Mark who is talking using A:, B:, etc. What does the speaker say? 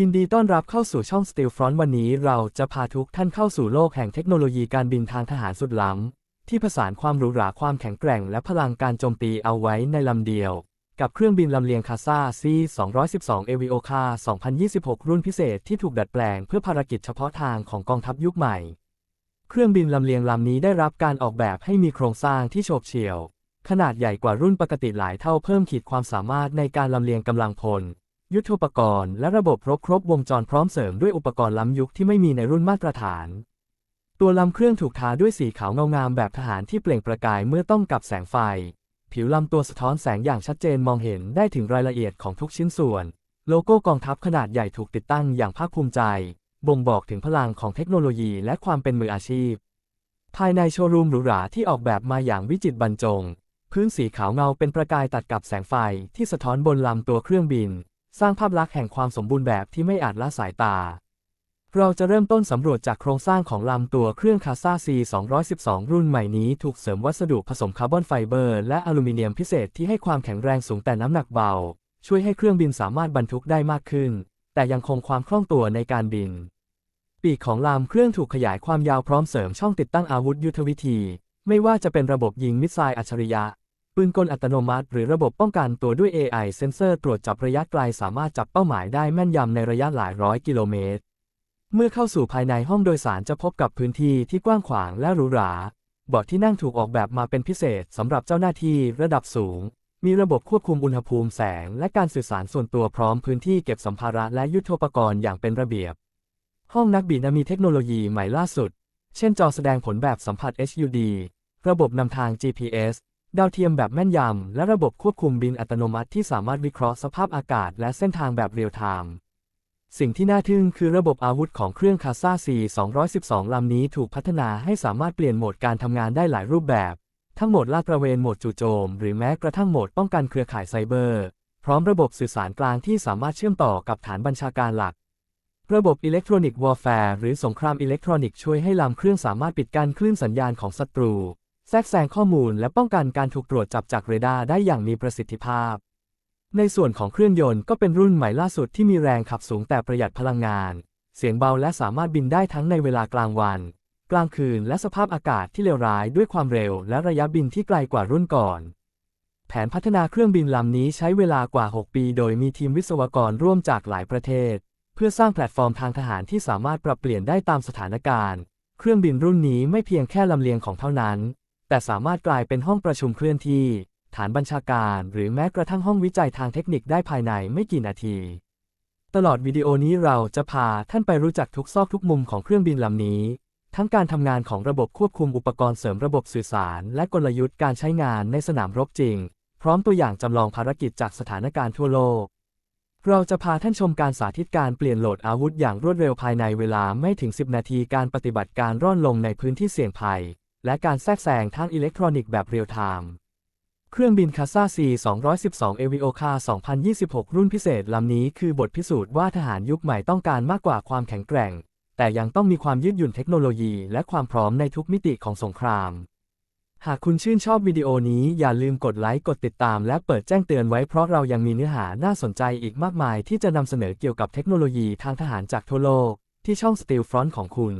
A: ยินดีต้อนรับเข้าสู่ช่อง Steel Front วันนี้เราจะพาทุกท่านเข้าสู่โลกแห่งเทคโนโลยีการบินทางทหารสุดล้ำ ที่ผสานความหรูหราความแข็งแกร่ง และพลังการโจมตีเอาไว้ในลำเดียว กับเครื่องบินลำเลียงคาซา C212 Avioca 2026 รุ่นพิเศษที่ถูกดัดแปลงเพื่อภารกิจเฉพาะทางของกองทัพยุคใหม่ เครื่องบินลำเลียงลำนี้ได้รับการออกแบบให้มีโครงสร้างที่โฉบเฉี่ยว ขนาดใหญ่กว่ารุ่นปกติหลายเท่าเพิ่มขีดความสามารถในการลำเลียงกำลังพล ยุทโธปกรณ์และระบบครบครบวงจรพร้อมเสริมด้วยอุปกรณ์ล้ำยุคที่ไม่มีในรุ่นมาตรฐาน ตัวลำเครื่องถูกทาด้วยสีขาวเงางามแบบทหารที่เปล่งประกายเมื่อต้องกับแสงไฟ ผิวลำตัวสะท้อนแสงอย่างชัดเจนมองเห็นได้ถึงรายละเอียดของทุกชิ้นส่วน โลโก้กองทัพขนาดใหญ่ถูกติดตั้งอย่างภาคภูมิใจ บ่งบอกถึงพลังของเทคโนโลยีและความเป็นมืออาชีพ ภายในโชว์รูมหรูหราที่ออกแบบมาอย่างวิจิตรบรรจง พื้นสีขาวเงาเป็นประกายตัดกับแสงไฟที่สะท้อนบนลำตัวเครื่องบิน สร้างภาพลักษณ์แห่งความสมบูรณ์แบบที่ไม่อาจละสายตา เราจะเริ่มต้นสำรวจจากโครงสร้างของลำตัวเครื่องคาซา C212 รุ่นใหม่นี้ถูกเสริมวัสดุผสมคาร์บอนไฟเบอร์และอลูมิเนียมพิเศษที่ให้ความแข็งแรงสูงแต่น้ำหนักเบา ช่วยให้เครื่องบินสามารถบรรทุกได้มากขึ้น แต่ยังคงความคล่องตัวในการบิน ปีกของลำเครื่องถูกขยายความยาวพร้อมเสริมช่องติดตั้งอาวุธยุทธวิธี ไม่ว่าจะเป็นระบบยิงมิสไซล์อัจฉริยะ ปืนกลอัตโนมัติหรือระบบป้องกันตัวด้วย AI เซนเซอร์ตรวจจับระยะไกลสามารถจับเป้าหมายได้แม่นยำในระยะหลายร้อยกิโลเมตร เมื่อเข้าสู่ภายในห้องโดยสารจะพบกับพื้นที่ที่กว้างขวางและหรูหราเบาะที่นั่งถูกออกแบบมาเป็นพิเศษสำหรับเจ้าหน้าที่ระดับสูง มีระบบควบคุมอุณหภูมิแสง และการสื่อสารส่วนตัวพร้อมพื้นที่เก็บสัมภาระและยุทโธปกรณ์อย่างเป็นระเบียบ ห้องนักบินมีเทคโนโลยีใหม่ล่าสุด เช่นจอแสดงผลแบบสัมผัส HUD ระบบนำทาง GPS ดาวเทียมแบบแม่นยำ และระบบควบคุมบินอัตโนมัติที่สามารถวิเคราะห์สภาพอากาศ และเส้นทางแบบเรียลไทม์สิ่งที่น่าทึ่งคือระบบอาวุธของเครื่องคาซา C212 ลำนี้ถูกพัฒนาให้สามารถเปลี่ยนโหมดการทำงานได้หลายรูปแบบ ทั้งโหมดลาดตระเวน โหมดจู่โจม หรือแม้กระทั่งโหมดป้องกันเครือข่ายไซเบอร์ พร้อมระบบสื่อสารกลางที่สามารถเชื่อมต่อกับฐานบัญชาการหลัก ระบบอิเล็กทรอนิกส์วอร์แฟร์หรือสงครามอิเล็กทรอนิกส์ช่วยให้ลำเครื่องสามารถปิดกั้นคลื่นสัญญาณของศัตรู แทรกแซงข้อมูลและป้องกันการถูกตรวจจับจากเรดาร์ได้อย่างมีประสิทธิภาพ ในส่วนของเครื่องยนต์ก็เป็นรุ่นใหม่ล่าสุดที่มีแรงขับสูงแต่ประหยัดพลังงาน เสียงเบาและสามารถบินได้ทั้งในเวลากลางวัน กลางคืนและสภาพอากาศที่เลวร้ายด้วยความเร็วและระยะบินที่ไกลกว่ารุ่นก่อน แผนพัฒนาเครื่องบินลำนี้ใช้เวลากว่า 6 ปี โดยมีทีมวิศวกรร่วมจากหลายประเทศ เพื่อสร้างแพลตฟอร์มทางทหารที่สามารถปรับเปลี่ยนได้ตามสถานการณ์ เครื่องบินรุ่นนี้ไม่เพียงแค่ลำเลียงของเท่านั้น แต่สามารถกลายเป็นห้องประชุมเคลื่อนที่ ฐานบัญชาการหรือแม้กระทั่งห้องวิจัยทางเทคนิคได้ภายในไม่กี่นาที ตลอดวิดีโอนี้เราจะพาท่านไปรู้จักทุกซอกทุกมุมของเครื่องบินลำนี้ ทั้งการทำงานของระบบควบคุมอุปกรณ์เสริมระบบสื่อสาร และกลยุทธ์การใช้งานในสนามรบจริง พร้อมตัวอย่างจำลองภารกิจจากสถานการณ์ทั่วโลก เราจะพาท่านชมการสาธิตการเปลี่ยนโหลดอาวุธอย่างรวดเร็วภายในเวลาไม่ถึง 10 นาทีการปฏิบัติการร่อนลงในพื้นที่เสี่ยงภัย และการแทรกแซงทางอิเล็กทรอนิกส์แบบเรียลไทม์เครื่องบินคาซา C212 Avioca 2026 รุ่นพิเศษลำนี้คือบทพิสูจน์ว่าทหารยุคใหม่ต้องการมากกว่าความแข็งแกร่ง แต่ยังต้องมีความยืดหยุ่นเทคโนโลยี และความพร้อมในทุกมิติของสงคราม หากคุณชื่นชอบวิดีโอนี้อย่าลืมกดไลค์ กดติดตาม และเปิดแจ้งเตือนไว้เพราะเรายังมีเนื้อหาน่าสนใจอีกมากมายที่จะนำเสนอเกี่ยวกับเทคโนโลยีทางทหารจากทั่วโลก ที่ช่อง Steel Front ของคุณ